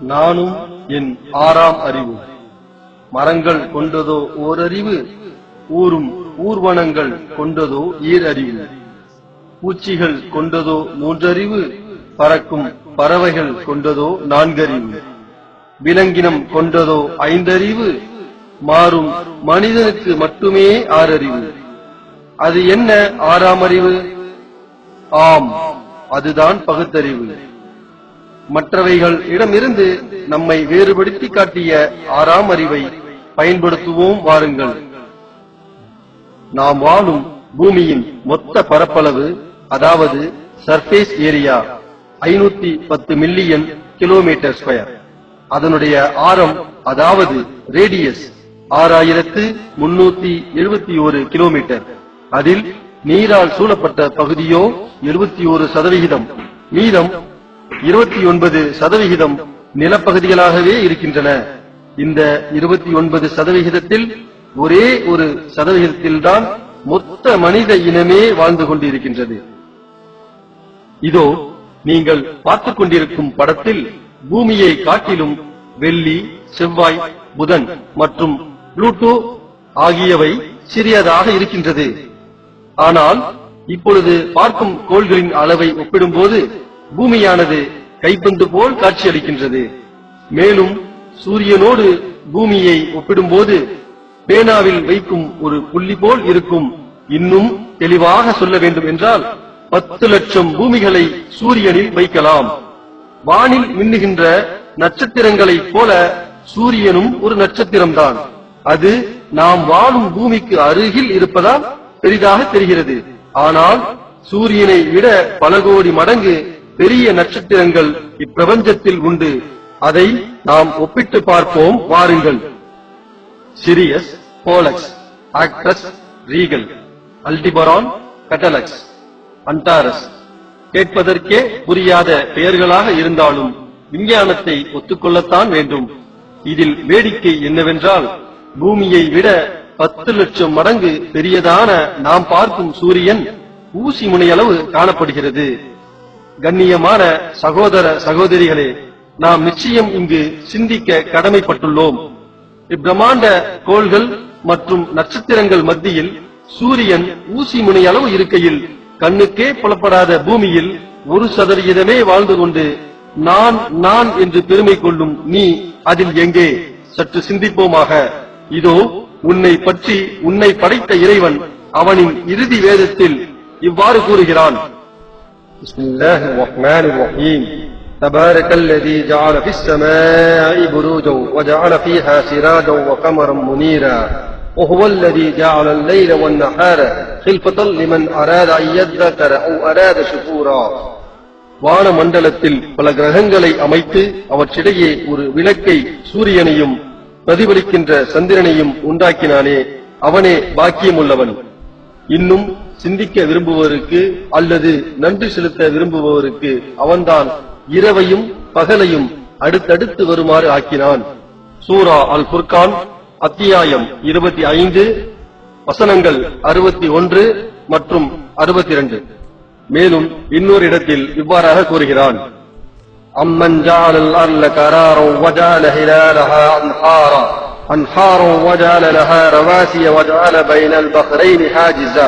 நானும் என் ஆறாம் அறிவு. மரங்கள் கொண்டதோ ஓரறிவு ஊரும் ஊர்வனங்கள் கொண்டதோ ஈரறிவு. பூச்சிகள் கொண்டதோ மூன்றறிவு பறக்கும் பறவைகள் கொண்டதோ நான்கறிவு. விலங்கினம் கொண்டதோ ஐந்தறிவு மாறும் மனிதனுக்கு மட்டுமே ஆறறிவு. அது என்ன ஆறாம் அறிவு? ஆம் அதுதான் பகுத்தறிவு. மற்றவைகள் இடமிருந்து நம்மை வேறுபடுத்தி காட்டிய ஆறாம் அறிவை பயன்படுத்துவோம் வாருங்கள். நாம் வாழும் பூமியின் மொத்த பரப்பளவு அதாவது சர்பேஸ் ஏரியா ஐநூத்தி பத்து மில்லியன் கிலோமீட்டர் ஸ்கொயர் அதனுடைய ஆரம் அதாவது ரேடியஸ் ஆறாயிரத்து முன்னூத்தி எழுபத்தி ஒரு கிலோமீட்டர் அதில் நீரால் சூழப்பட்ட பகுதியோ எழுபத்தி ஒரு சதவிகிதம். மீதம் இருபத்தி ஒன்பது சதவிகிதம் நிலப்பகுதிகளாகவே இருக்கின்றன. இந்த இருபத்தி ஒன்பது சதவிகிதத்தில் ஒரே ஒரு சதவிகிதத்தில்தான் மொத்த மனித இனமே வாழ்ந்து கொண்டிருக்கின்றது. இதோ நீங்கள் பார்த்துக் கொண்டிருக்கும் படத்தில் பூமியை காட்டிலும் வெள்ளி செவ்வாய் புதன் மற்றும் புளூட்டோ ஆகியவை சிறியதாக இருக்கின்றது. ஆனால் இப்பொழுது பார்க்கும் கோள்களின் அளவை ஒப்பிடும்போது பூமியானது கைப்பந்து போல் காட்சியளிக்கின்றது. மேலும் சூரியனோடு பூமியை ஒப்பிடும்போது பேனாவில் வைக்கும் ஒரு புள்ளி போல் இருக்கும். இன்னும் தெளிவாக சொல்ல வேண்டும் என்றால் பத்து லட்சம் பூமிகளை சூரியனில் வைக்கலாம். வானில் மின்னுகின்ற நட்சத்திரங்களைப் போல சூரியனும் ஒரு நட்சத்திரம்தான். அது நாம் வாழும் பூமிக்கு அருகில் இருப்பதால் பெரிதாக தெரிகிறது. ஆனால் சூரியனை விட பல கோடி மடங்கு பெரிய நட்சத்திரங்கள் இப்பிரபஞ்சத்தில் உண்டு. அதை நாம் ஒப்பிட்டு பார்ப்போம். வாருங்கள். Sirius Pollux Arcturus Rigel Aldebaran கட்டலக்ஸ் Antares கேட்பதற்கே புரியாத பெயர்களாக இருந்தாலும் விஞ்ஞானத்தை ஒத்துக்கொள்ளத்தான் வேண்டும். இதில் வேடிக்கை என்னவென்றால் பூமியை விட பத்து லட்சம் மடங்கு பெரியதான நாம் பார்க்கும் சூரியன் ஊசி முனையளவு காணப்படுகிறது. கண்ணியமான சகோதர சகோதரிகளே நாம் நிச்சயம் இங்கு சிந்திக்க கடமைப்பட்டுள்ளோம். இப்பிரமாண்ட கோள்கள் மற்றும் நட்சத்திரங்கள் மத்தியில் சூரியன் ஊசி முனை அளவு இருக்கையில் கண்ணுக்கே புலப்படாத பூமியில் ஒரு சதவிகிதமே வாழ்ந்து கொண்டு நான் நான் என்று பெருமை கொள்ளும் நீ அதில் எங்கே? சற்று சிந்திப்போமாக. இதோ உன்னை பற்றி உன்னை படைத்த இறைவன் அவனின் இறுதி வேதத்தில் இவ்வாறு கூறுகிறான். بسم الله الرحمن الرحيم تبارك الذي جعل في السماء بروجا وجعل فيها سراجا وقمرا منيرا وهو الذي جعل الليل والنهار خلفة لمن أراد أن يذكر أو أراد شكورا வான மண்டலத்தில் பல கிரகங்களை அமைத்து அவற்றிடையே ஒரு விளக்கை சூரியனையும் பிரதிபலிக்கின்ற சந்திரனையும் உண்டாக்கினானே அவனே பாக்கியமுள்ளவன் இன்னும் சிந்திக்க விரும்புவருக்கு அல்லது நன்றி செலுத்த விரும்புபவருக்கு அவன்தான் இரவையும் பகலையும் அடுத்தடுத்து வருமாறு ஆக்கினான். சூரா அல் புர்கான் அத்தியாயம் இருபத்தி ஐந்து வசனங்கள் அறுபத்தி ஒன்று மற்றும் அறுபத்தி இரண்டு. மேலும் இன்னொரு இடத்தில் இவ்வாறாக கூறுகிறான். அம்மன் ஜாலல் அர்ல கராரோ வஜால ஹிலாலஹா அன்ஹாரா. أنهارا وجعل لها رواسي وجعل بين البحرين حاجزا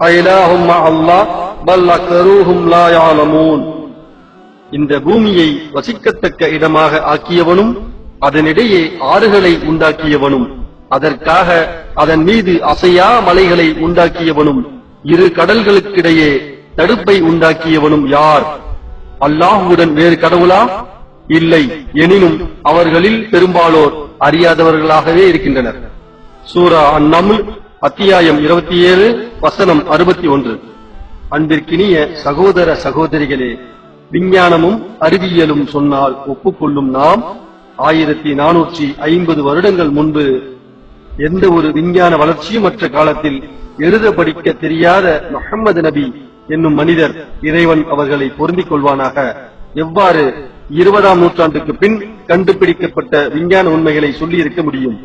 أإله مع الله بل أكثرهم لا يعلمون இந்த பூமியை வசிக்கத்தக்க இடமாக ஆக்கியவனும் அதனிடையே ஆறுகளை உண்டாக்கியவனும் அதற்காக அதன் மீது அசையா மலைகளை உண்டாக்கியவனும் இரு கடல்களுக்கிடையே தடுப்பை உண்டாக்கியவனும் யார் அல்லாஹுடன் வேறு கடவுளா இல்லை எனினும் அவர்களில் பெரும்பாலோர் அறியாதவர்களாகவே இருக்கின்றனர். சூரா அந்நமுல் அத்தியாயம் இருபத்தி ஏழு வசனம் அறுபத்தி ஒன்று. அன்பிற்கினிய சகோதர சகோதரிகளே விஞ்ஞானமும் அறிவியலும் சொன்னால் ஒப்புக்கொள்ளும் நாம் ஆயிரத்தி நானூற்றி ஐம்பது வருடங்கள் முன்பு எந்த ஒரு விஞ்ஞான வளர்ச்சியுமற்ற காலத்தில் எழுத படிக்க தெரியாத முகம்மது நபி என்னும் மனிதர் இறைவன் அவர்களை பொருந்திக் கொள்வானாக. எவ்வாறு? இருபதாம் நூற்றாண்டுக்கு பின் கண்டுபிடிக்கப்பட்ட விஞ்ஞான உண்மைகளை சொல்லி இருக்க முடியும்.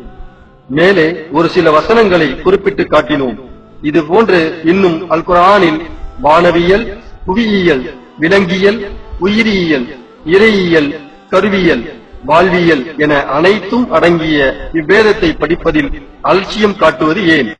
மேலே ஒரு சில வசனங்களை குறிப்பிட்டு காட்டினோம். இது போன்று இன்னும் அல் வானவியல் புவியியல் விலங்கியல் உயிரியல் இறையியல் கருவியல் வாழ்வியல் என அனைத்தும் அடங்கிய இவ்வேதத்தை படிப்பதில் அலட்சியம் காட்டுவது ஏன்?